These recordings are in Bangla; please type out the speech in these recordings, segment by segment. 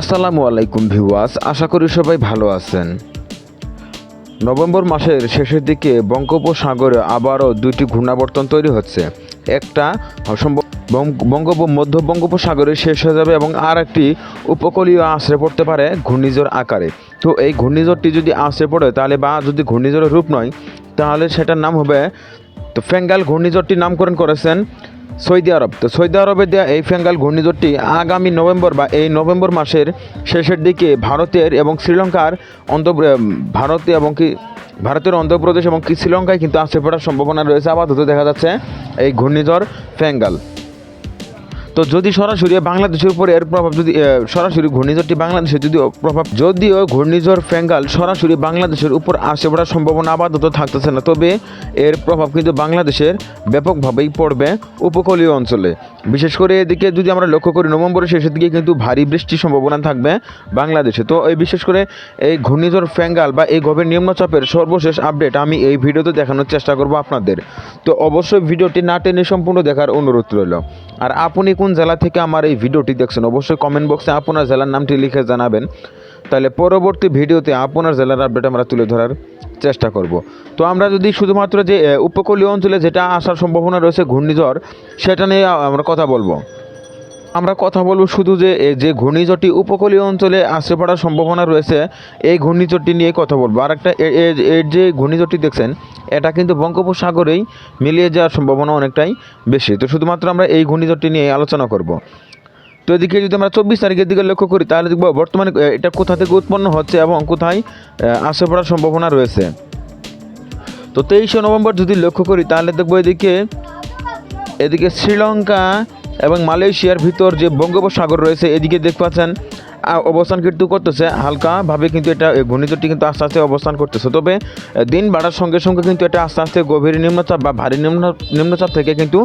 আসসালামু আলাইকুম ভিউয়ার্স, আশা করি সবাই ভালো আছেন। নভেম্বর মাসের শেষের দিকে বঙ্গোপসাগরে আবারও দুইটি ঘূর্ণাবর্তন তৈরি হচ্ছে। একটা বঙ্গোপ মধ্য বঙ্গোপসাগরে শেষ হয়ে যাবে এবং আর একটি উপকূলীয় আশ্রয় পড়তে পারে ঘূর্ণিঝড় আকারে। তো এই ঘূর্ণিঝড়টি যদি আশ্রয় পড়ে, তাহলে বা যদি ঘূর্ণিঝড়ের রূপ নয়, তাহলে সেটার নাম হবে তো ফেঙ্গাল ঘূর্ণিঝড়টির নামকরণ করেছেন সৌদি আরব। তো সৌদি আরবে দেওয়া এই ফেঙ্গাল ঘূর্ণিঝড়টি আগামী নভেম্বর বা এই নভেম্বর মাসের শেষের দিকে ভারতের এবং শ্রীলঙ্কার অন্ধ ভারতে এবং কি ভারতের অন্ধ্রপ্রদেশ এবং কি শ্রীলঙ্কায় কিন্তু আশ্রয় পড়ার সম্ভাবনা রয়েছে। আপাতত দেখা যাচ্ছে এই ঘূর্ণিঝড় ফেঙ্গাল। তো যদি সরাসরি বাংলাদেশের উপর এর প্রভাব যদি সরাসরি ঘূর্ণিঝড়টি বাংলাদেশে যদি প্রভাব, যদিও ঘূর্ণিঝড় ফেঙ্গাল সরাসরি বাংলাদেশের উপর আসে পড়ার সম্ভাবনা আপাতত থাকতেছে না। তবে এর প্রভাব কিন্তু বাংলাদেশের ব্যাপকভাবেই পড়বে উপকূলীয় অঞ্চলে। বিশেষ করে এদিকে যদি আমরা লক্ষ্য করি, নভেম্বরের শেষের দিকে কিন্তু ভারী বৃষ্টির সম্ভাবনা থাকবে বাংলাদেশে। তো এই বিশেষ করে এই ঘূর্ণিঝড় ফেঙ্গাল বা এই গভীর নিম্নচাপের সর্বশেষ আপডেট আমি এই ভিডিওতে দেখানোর চেষ্টা করব আপনাদের। তো অবশ্যই ভিডিওটি না টেনে সম্পূর্ণ দেখার অনুরোধ রইল। আর আপনি কোন জেলা থেকে আমার এই ভিডিওটি দেখছেন, অবশ্যই কমেন্ট বক্সে আপনার জেলার নামটি লিখে জানাবেন। তাহলে পরবর্তী ভিডিওতে আপনার জেলার আপডেট আমরা তুলে ধরার চেষ্টা করব। তো আমরা যদি শুধুমাত্র যে উপকূলীয় অঞ্চলে যেটা আসার সম্ভাবনা রয়েছে ঘূর্ণিঝড়, সেটা নিয়ে আমরা কথা বলব। আমরা কথা বলব শুধু যে যে ঘূর্ণিঝড়টি উপকূলীয় অঞ্চলে আসতে পড়ার সম্ভাবনা রয়েছে, এই ঘূর্ণিঝড়টি নিয়ে কথা বলব। আর একটা এর যে ঘূর্ণিঝড়টি দেখছেন, এটা কিন্তু বঙ্গোপসাগরেই মিলিয়ে যাওয়ার সম্ভাবনা অনেকটাই বেশি। তো শুধুমাত্র আমরা এই ঘূর্ণিঝড়টি নিয়ে আলোচনা করব। তো এদিকে যদি আমরা চব্বিশ তারিখের দিকে লক্ষ্য করি, তাহলে দেখব বর্তমানে এটা কোথা থেকে উৎপন্ন হচ্ছে এবং কোথায় আসে পড়ার সম্ভাবনা রয়েছে। তো তেইশে নভেম্বর যদি লক্ষ্য করি, তাহলে দেখব এদিকে এদিকে শ্রীলঙ্কা এবং মালয়েশিয়ার ভিতর যে বঙ্গোপসাগর রয়েছে, এদিকে দেখতে পাচ্ছেন অবস্থান কিন্তু করতেছে। হালকাভাবে কিন্তু এটা ঘূর্ণিঝড়টি কিন্তু আস্তে আস্তে অবস্থান করতেছে। তবে দিন বাড়ার সঙ্গে সঙ্গে কিন্তু এটা আস্তে আস্তে গভীর নিম্নচাপ বা ভারী নিম্ন, নিম্নচাপ থেকে কিন্তু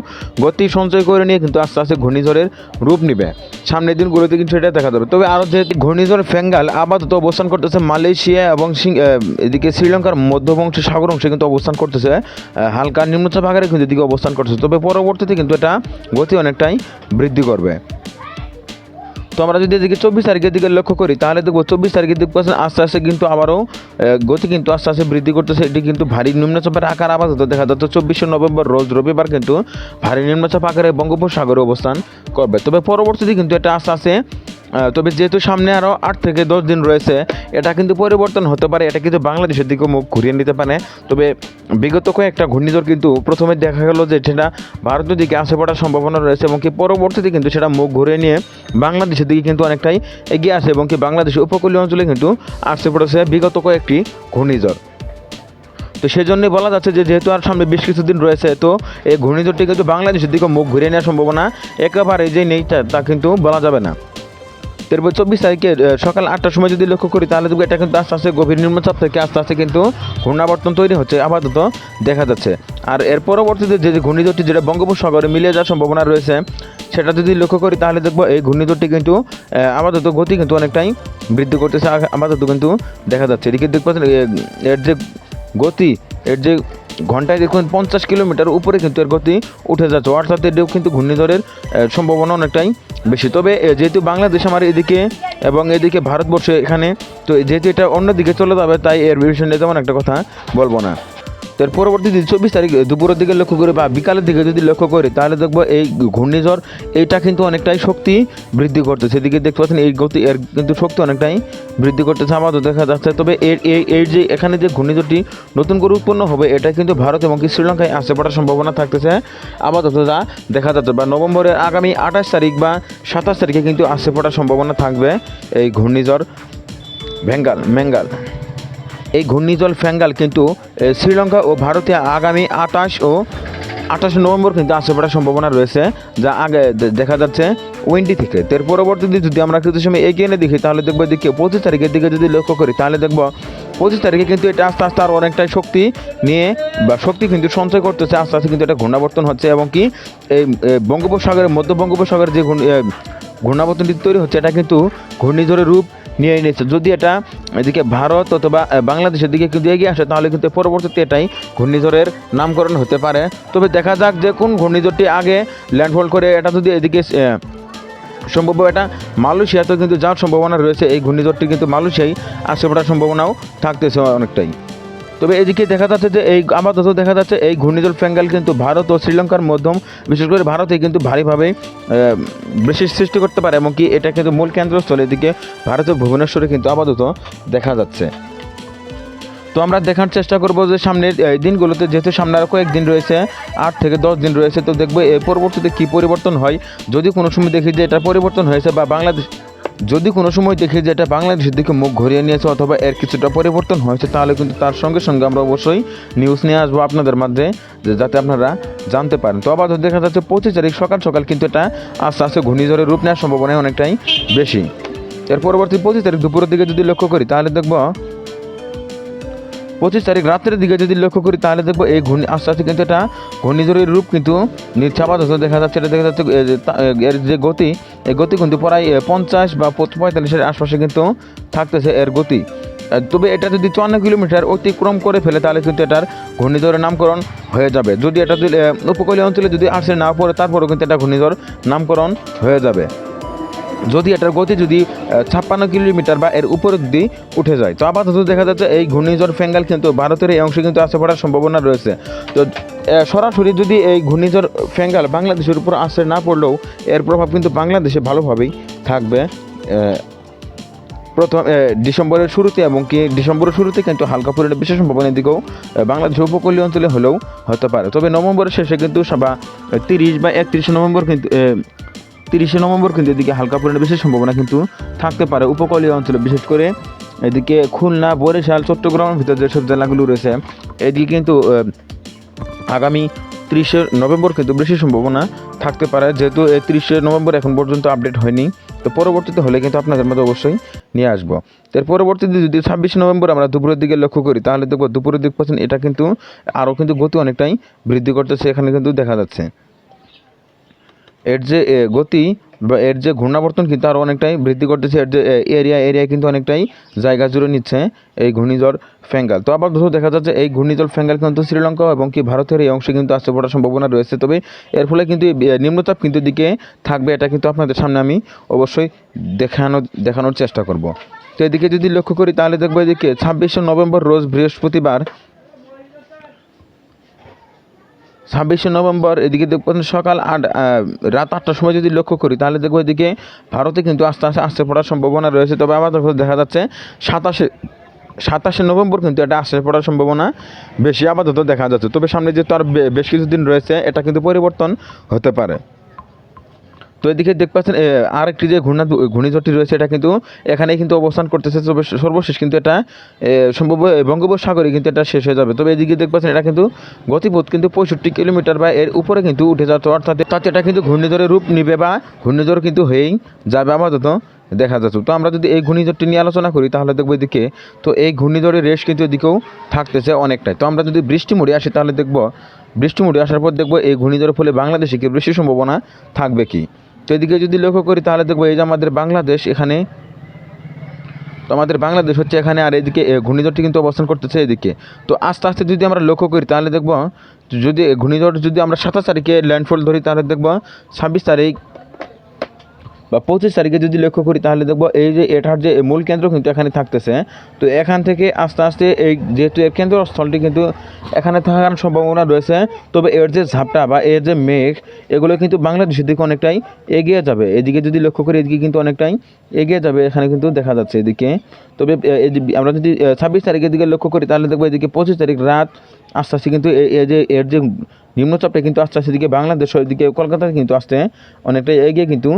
গতি সঞ্চয় করে নিয়ে কিন্তু আস্তে আস্তে ঘূর্ণিঝড়ের রূপ নিবে। সামনের দিনগুলোতে কিন্তু এটা দেখা যাবে। তবে আরও যেহেতু ঘূর্ণিঝড় ফেঙ্গাল, আপাতত অবস্থান করতেছে মালয়েশিয়া এবং এদিকে শ্রীলঙ্কার মধ্যবংশী সাগর অংশে কিন্তু অবস্থান করতেছে। হালকা নিম্নচাপ আকারে কিন্তু এদিকে অবস্থান করতেছে। তবে পরবর্তীতে কিন্তু এটা গতি অনেকটাই বৃদ্ধি করবে। তো আমরা যদি এদিকে চব্বিশ তারিখের দিকে লক্ষ্য করি, তাহলে দেখব চব্বিশ তারিখের দিক আস্তে আস্তে কিন্তু আবারও গতি কিন্তু আস্তে আস্তে বৃদ্ধি করতেছে। এটি কিন্তু ভারী নিম্নচাপের আকার আপাতত দেখা যাচ্ছে। চব্বিশে নভেম্বর, রোজ রবিবার কিন্তু ভারী নিম্নচাপ আকারে বঙ্গোপসাগরে অবস্থান করবে। তবে পরবর্তীতে কিন্তু এটা আস্তে আস্তে তবে যেহেতু সামনে আরও আট থেকে দশ দিন রয়েছে, এটা কিন্তু পরিবর্তন হতে পারে, এটা কিন্তু বাংলাদেশের দিকেও মুখ ঘুরিয়ে নিতে পারে। তবে বিগত কয়েকটা ঘূর্ণিঝড় কিন্তু প্রথমে দেখা গেল যে সেটা ভারতের দিকে আসে পড়ার সম্ভাবনা রয়েছে এবং কি পরবর্তীতে কিন্তু সেটা মুখ ঘুরিয়ে নিয়ে বাংলাদেশের দিকে কিন্তু অনেকটাই এগিয়ে আসে এবং কি বাংলাদেশের উপকূলীয় অঞ্চলে কিন্তু আসতে পড়েছে বিগত কয়েকটি ঘূর্ণিঝড়। তো সেই জন্যই বলা যাচ্ছে যে যেহেতু আর সামনে বেশ কিছুদিন রয়েছে, তো এই ঘূর্ণিঝড়টি কিন্তু বাংলাদেশের দিকে মুখ ঘুরিয়ে নেওয়ার সম্ভাবনা একেবারে যে নেই তা কিন্তু বলা যাবে না। এরপর চব্বিশ তারিখে সকাল আটটার সময় যদি লক্ষ্য করি, তাহলে দেখব এটা কিন্তু আস্তে আস্তে গভীর নিম্নচাপ থেকে আস্তে আস্তে কিন্তু ঘূর্ণাবর্তন তৈরি হচ্ছে, আপাতত দেখা যাচ্ছে। আর এর পরবর্তীতে যে ঘূর্ণিঝড়টি যেটা বঙ্গোপসাগরে মিলিয়ে যাওয়ার সম্ভাবনা রয়েছে, সেটা যদি লক্ষ্য করি, তাহলে দেখব এই ঘূর্ণিঝড়টি কিন্তু আপাতত গতি কিন্তু অনেকটাই বৃদ্ধি করতেছে আপাতত কিন্তু দেখা যাচ্ছে। এদিকে পাচ্ছেন এর যে গতি, এর যে ঘন্টায় দেখুন পঞ্চাশ কিলোমিটার উপরে কিন্তু এর গতি উঠে যাচ্ছে। অর্থাৎ এটিও কিন্তু ঘূর্ণিঝড়ের সম্ভাবনা অনেকটাই বেশি। তবে যেহেতু বাংলাদেশ আমার এদিকে এবং এদিকে ভারতবর্ষ এখানে, তো যেহেতু এটা অন্যদিকে চলে যাবে, তাই এর বিষয়ে তেমন একটা কথা বলব না। তো এর পরবর্তী যদি চব্বিশ তারিখ দুপুরের দিকে লক্ষ্য করি বা বিকালের দিকে যদি লক্ষ্য করি, তাহলে দেখব এই ঘূর্ণিঝড়, এইটা কিন্তু অনেকটাই শক্তি বৃদ্ধি করতেছে। এদিকে দেখতে পাচ্ছেন, এই গতি, এর কিন্তু শক্তি অনেকটাই বৃদ্ধি করতেছে। আমাদের দেখা যাচ্ছে, তবে এর এই যে এখানে যে ঘূর্ণিঝড়টি নতুন করে উৎপন্ন হবে, এটা কিন্তু ভারত এবং শ্রীলঙ্কায় আসতে পড়ার সম্ভাবনা থাকতেছে। আপাতত যা দেখা যাচ্ছে, বা নভেম্বরের আগামী আঠাশ তারিখ বা সাতাশ তারিখে কিন্তু আসতে পড়ার সম্ভাবনা থাকবে এই ঘূর্ণিঝড় বেঙ্গাল মেঙ্গাল এই ঘূর্ণিঝড় ফ্যাঙ্গাল কিন্তু শ্রীলঙ্কা ও ভারতে আগামী আঠাশ ও আঠাশে নভেম্বর কিন্তু আসে পড়ার সম্ভাবনা রয়েছে, যা আগে দেখা যাচ্ছে উইন্ডি থেকে। এর পরবর্তীতে যদি আমরা কিছু সময় এগিয়ে এনে দেখি, তাহলে দেখব এদিকে পঁচিশ তারিখের দিকে যদি লক্ষ্য করি, তাহলে দেখব পঁচিশ তারিখে কিন্তু এটা আস্তে আস্তে আরও অনেকটাই শক্তি নিয়ে বা শক্তি কিন্তু সঞ্চয় করতেছে, আস্তে আস্তে কিন্তু এটা ঘূর্ণাবর্তন হচ্ছে এবং কি এই বঙ্গোপসাগরের, মধ্য বঙ্গোপসাগরের যে ঘূর্ণাবর্তনটি তৈরি হচ্ছে, এটা কিন্তু ঘূর্ণিঝড়ের রূপ নিয়ে নিয়েছে যদি এটা এদিকে ভারত অথবা বাংলাদেশের দিকে কিন্তু এগিয়ে আসে, তাহলে কিন্তু পরবর্তীতে এটাই ঘূর্ণিঝড়ের নামকরণ হতে পারে। তবে দেখা যাক যে কোন ঘূর্ণিঝড়টি আগে ল্যান্ডফল করে, এটা যদি এদিকে সম্ভব এটা মালয়েশিয়াতেও কিন্তু যাওয়ার সম্ভাবনা রয়েছে। এই ঘূর্ণিঝড়টি কিন্তু মালয়েশিয়ায় আসে পড়ার সম্ভাবনাও থাকতেছে অনেকটাই। তবে এদিকে দেখা যাচ্ছে যে এই আপাতত দেখা যাচ্ছে এই ঘূর্ণিঝড় ফেঙ্গাল কিন্তু ভারত ও শ্রীলঙ্কার মধ্যম, বিশেষ করে ভারতে কিন্তু ভারীভাবে বেশি সৃষ্টি করতে পারে, এমনকি এটা কিন্তু মূল কেন্দ্রস্থল এদিকে ভারতের ভুবনেশ্বরে কিন্তু আপাতত দেখা যাচ্ছে। তো আমরা দেখার চেষ্টা করব যে সামনের দিনগুলোতে যেহেতু সামনে আরও কয়েকদিন রয়েছে, আট থেকে দশ দিন রয়েছে, তো দেখব এর পরবর্তীতে কী পরিবর্তন হয়। যদি কোনো সময় দেখি যে এটা পরিবর্তন হয়েছে বা বাংলাদেশ যদি কোনো সময় দেখি যে এটা বাংলাদেশের দিকে মুখ ঘুরিয়ে নিয়েছে অথবা এর কিছুটা পরিবর্তন হয়েছে, তাহলে কিন্তু তার সঙ্গে সঙ্গে আমরা অবশ্যই নিউজ নিয়ে আসব আপনাদের মাঝে যাতে আপনারা জানতে পারেন। তো আবার দেখা যাচ্ছে পঁচিশ তারিখ সকাল সকাল কিন্তু এটা আস্তে আস্তে ঘূর্ণিঝড়ের রূপ নেওয়ার সম্ভাবনা অনেকটাই বেশি। এর পরবর্তী পঁচিশ তারিখ দুপুরের দিকে যদি লক্ষ্য করি, তাহলে দেখব পঁচিশ তারিখ রাত্রের দিকে যদি লক্ষ্য করি, তাহলে দেখব এই ঘূর্ণি, আস্তে আস্তে কিন্তু এটা ঘূর্ণিঝড়ের রূপ কিন্তু নির্ছাপাত দেখা যাচ্ছে। এটা দেখা যাচ্ছে এর যে গতি, এই গতি কিন্তু প্রায় পঞ্চাশ বা পঁয়তাল্লিশের আশপাশে কিন্তু থাকতেছে এর গতি। তবে এটা যদি চুয়ান্ন কিলোমিটার অতিক্রম করে ফেলে, তাহলে কিন্তু এটার ঘূর্ণিঝড়ের নামকরণ হয়ে যাবে। যদি এটা উপকূলীয় অঞ্চলে যদি আসে না পড়ে, তারপরেও কিন্তু এটা ঘূর্ণিঝড় নামকরণ হয়ে যাবে। যদি এটার গতি যদি ছাপ্পান্ন কিলোমিটার বা এর উপর অব্দি উঠে যায়। তো আপাতত দেখা যাচ্ছে এই ঘূর্ণিঝড় ফেঙ্গাল কিন্তু ভারতের এই অংশে কিন্তু আসে পড়ার সম্ভাবনা রয়েছে। তো সরাসরি যদি এই ঘূর্ণিঝড় ফেঙ্গাল বাংলাদেশের উপর আসে না পড়লেও এর প্রভাব কিন্তু বাংলাদেশে ভালোভাবেই থাকবে। প্রথম ডিসেম্বরের শুরুতে এবং কি ডিসেম্বরের শুরুতে কিন্তু হালকা পরিমাণে বিশেষ সম্ভাবনার দিকেও আহ, বাংলাদেশের উপকূলীয় অঞ্চলে হলেও হতে পারে। তবে নভেম্বরের শেষে কিন্তু সা- বা তিরিশ বা একত্রিশে নভেম্বর কিন্তু তিরিশে নভেম্বর কিন্তু এদিকে হালকা পরিমাণে বিশেষ সম্ভাবনা কিন্তু থাকতে পারে। উপকূলীয় অঞ্চলে বিশেষ করে এদিকে খুলনা, বরিশাল, চট্টগ্রামের ভিতরে যেসব জেলাগুলো রয়েছে, এদিকে কিন্তু আগামী ত্রিশে নভেম্বর কিন্তু বেশি সম্ভাবনা থাকতে পারে। যেহেতু এই ত্রিশে নভেম্বর এখন পর্যন্ত আপডেট হয়নি, তো পরবর্তীতে হলে কিন্তু আপনাদের মধ্যে অবশ্যই নিয়ে আসব। এর পরবর্তীতে যদি ছাব্বিশে নভেম্বর আমরা দুপুরের দিকে লক্ষ্য করি, তাহলে দেখব দুপুরের দিক পাচ্ছেন এটা কিন্তু আরও কিন্তু গতি অনেকটাই বৃদ্ধি করতেছে, এখানে কিন্তু দেখা যাচ্ছে। এর যে গতি এর যে ঘূর্ণাবর্তন কিন্তু আরও অনেকটাই বৃদ্ধি করতেছে। এর যে এরিয়া এরিয়া কিন্তু অনেকটাই জায়গা জুড়ে নিচ্ছে এই ঘূর্ণিঝড় ফেঙ্গাল। তো আবার ধরো দেখা যাচ্ছে এই ঘূর্ণিঝড় ফেঙ্গাল কিন্তু শ্রীলঙ্কা এবং কি ভারতের এই অংশে কিন্তু আসতে পড়ার সম্ভাবনা রয়েছে। তবে এর ফলে কিন্তু নিম্নচাপ কিন্তু দিকে থাকবে, এটা কিন্তু আপনাদের সামনে আমি অবশ্যই দেখানো, দেখানোর চেষ্টা করব। তো এদিকে যদি লক্ষ্য করি তাহলে দেখব এদিকে ছাব্বিশে নভেম্বর, রোজ বৃহস্পতিবার ছাব্বিশে নভেম্বর, এদিকে দেখবেন সকাল আট রাত আটটার সময় যদি লক্ষ্য করি, তাহলে দেখব এদিকে ভারতে কিন্তু আস্তে আস্তে, আসতে পড়ার সম্ভাবনা রয়েছে। তবে আবার দেখো যাচ্ছে সাতাশে সাতাশে নভেম্বর কিন্তু এটা আসতে পড়ার সম্ভাবনা বেশি আপাতত দেখা যাচ্ছে। তবে সামনে যেহেতু আর বেশ কিছুদিন রয়েছে, এটা কিন্তু পরিবর্তন হতে পারে। তো এদিকে দেখ পাচ্ছেন আরেকটি যে ঘূর্ণা, ঘূর্ণিঝড়টি রয়েছে, এটা কিন্তু এখানেই কিন্তু অবস্থান করতেছে সর্বশেষ, কিন্তু এটা সম্ভব বঙ্গোপসাগরে কিন্তু এটা শেষ হয়ে যাবে। তবে এদিকে দেখ পাচ্ছেন, এটা কিন্তু গতিপথ কিন্তু পঁয়ষট্টি কিলোমিটার বা এর উপরে কিন্তু উঠে যাচ্ছে অর্থাৎ তাতে এটা কিন্তু ঘূর্ণিঝড়ের রূপ নিবে বা ঘূর্ণিঝড় কিন্তু হয়েই যাবে আপাতত, দেখা যাচ্ছে। তো আমরা যদি এই ঘূর্ণিঝড়টি নিয়ে আলোচনা করি, তাহলে দেখব এদিকে, তো এই ঘূর্ণিঝড়ের রেশ কিন্তু এদিকেও থাকতেছে অনেকটাই। তো আমরা যদি বৃষ্টি মুড়ে আসি, তাহলে দেখব বৃষ্টি মুড়ে আসার পর দেখব এই ঘূর্ণিঝড়ের ফলে বাংলাদেশে কি বৃষ্টির সম্ভাবনা থাকবে কি? তো এদিকে যদি লক্ষ্য করি, তাহলে দেখব এই যে আমাদের বাংলাদেশ এখানে, তো আমাদের বাংলাদেশ হচ্ছে এখানে, আর এদিকে ঘূর্ণিঝড়টি কিন্তু অবস্থান করতেছে এদিকে। তো আস্তে আস্তে যদি আমরা লক্ষ্য করি, তাহলে দেখব, যদি ঘূর্ণিঝড় যদি আমরা সাতাশ তারিখে ল্যান্ডফল ধরি, তাহলে দেখব, ছাব্বিশ তারিখ বা পঁচিশ তারিখে যদি লক্ষ্য করি, তাহলে দেখব এই যে এটার যে মূল কেন্দ্র কিন্তু এখানে থাকতেছে। তো এখান থেকে আস্তে আস্তে এই যেহেতু এর কেন্দ্রস্থলটি কিন্তু এখানে থাকার সম্ভাবনা রয়েছে, তবে এর যে ঝাপটা বা এর যে মেঘ, এগুলো কিন্তু বাংলাদেশের দিকে অনেকটাই এগিয়ে যাবে। এদিকে যদি লক্ষ্য করি, এদিকে কিন্তু অনেকটাই এগিয়ে যাবে, এখানে কিন্তু দেখা যাচ্ছে এদিকে। তবে আমরা যদি ছাব্বিশ তারিখের দিকে লক্ষ্য করি, তাহলে দেখব এদিকে পঁচিশ তারিখ রাত আস্তে আস্তে কিন্তু এই যে, এর যে নিম্নচাপটা কিন্তু আস্তে আস্তে দিকে বাংলাদেশ দিকে কলকাতায় কিন্তু আসতে অনেকটা এগিয়ে কিন্তু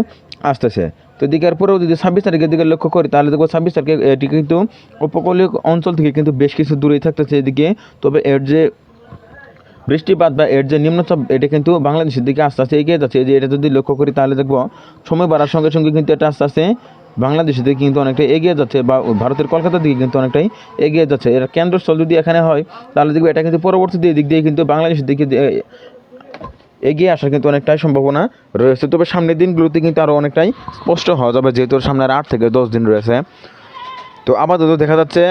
আসতেছে। তো এদিকে আর পরেও যদি ছাব্বিশ তারিখের দিকে লক্ষ্য করি, তাহলে দেখব ছাব্বিশ তারিখে এটি কিন্তু উপকূলীয় অঞ্চল থেকে কিন্তু বেশ কিছু দূরেই থাকতেছে এদিকে। তবে এর যে বৃষ্টিপাত বা এর যে নিম্নচাপ, এটা কিন্তু বাংলাদেশের দিকে আস্তে আস্তে এগিয়ে যাচ্ছে। যে এটা যদি লক্ষ্য করি, তাহলে দেখব সময় বাড়ার সঙ্গে সঙ্গে কিন্তু এটা আস্তে আস্তে বাংলাদেশের দিকে কিন্তু অনেকটা এগিয়ে যাচ্ছে বা ভারতের কলকাতার দিকে কিন্তু অনেকটাই এগিয়ে যাচ্ছে। এর কেন্দ্রস্থল যদি এখানে হয়, তাহলে দেখব এটা কিন্তু পরবর্তীতে দিক দিয়ে কিন্তু বাংলাদেশের দিকে এগিয়ে আসার কিন্তু অনেকটাই সম্ভাবনা রয়েছে। তবে সামনের দিনগুলোতে কিন্তু আরও অনেকটাই স্পষ্ট হওয়া যাবে, যেহেতু সামনে আর আট থেকে দশ দিন রয়েছে। তো আপাতত দেখা যাচ্ছে,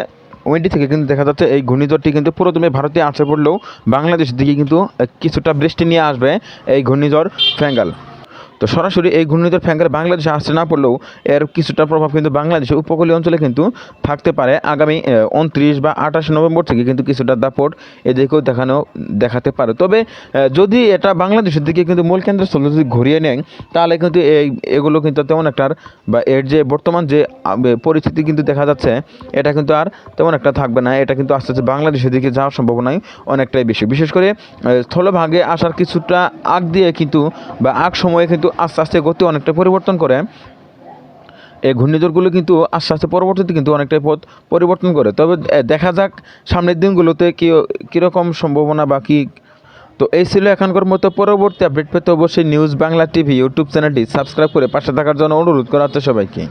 ওয়েন্টি থেকে কিন্তু দেখা যাচ্ছে এই ঘূর্ণিঝড়টি কিন্তু পুরোদমে ভারতে আসে পড়লেও বাংলাদেশের দিকে কিন্তু কিছুটা বৃষ্টি নিয়ে আসবে এই ঘূর্ণিঝড় ফ্যাঙ্গাল। তো সরাসরি এই ঘূর্ণিঝড় ফ্যাঙ্গার বাংলাদেশে আসতে না পড়লেও এর কিছুটা প্রভাব কিন্তু বাংলাদেশের উপকূলীয় অঞ্চলে কিন্তু থাকতে পারে। আগামী উনত্রিশ বা আঠাশ নভেম্বর থেকে কিন্তু কিছুটা দাপট এদিকেও দেখানো, দেখাতে পারে। তবে যদি এটা বাংলাদেশের দিকে কিন্তু মূল কেন্দ্রস্থল যদি ঘুরিয়ে নেয়, তাহলে কিন্তু এই, এগুলো কিন্তু তেমন একটা বা এর যে বর্তমান যে পরিস্থিতি কিন্তু দেখা যাচ্ছে, এটা কিন্তু আর তেমন একটা থাকবে না। এটা কিন্তু আস্তে আস্তে বাংলাদেশের দিকে যাওয়ার সম্ভাবনাই অনেকটাই বেশি। বিশেষ করে স্থলভাগে আসার কিছুটা আগ দিয়ে কিন্তু, বা আগ সময়ে কিন্তু আস্তে আস্তে গতি অনেকটা পরিবর্তন করে। এই ঘূর্ণিঝড়গুলো কিন্তু আস্তে আস্তে পরবর্তীতে কিন্তু অনেকটাই পথ পরিবর্তন করে। তবে দেখা যাক সামনের দিনগুলোতে কী, কীরকম সম্ভাবনা বা কী তো এই ছিল এখনকার মতো পরবর্তী আপডেট পেতে অবশ্যই নিউজ বাংলা টিভি ইউটিউব চ্যানেলটি সাবস্ক্রাইব করে পাশে থাকার জন্য অনুরোধ করা হচ্ছে সবাইকে।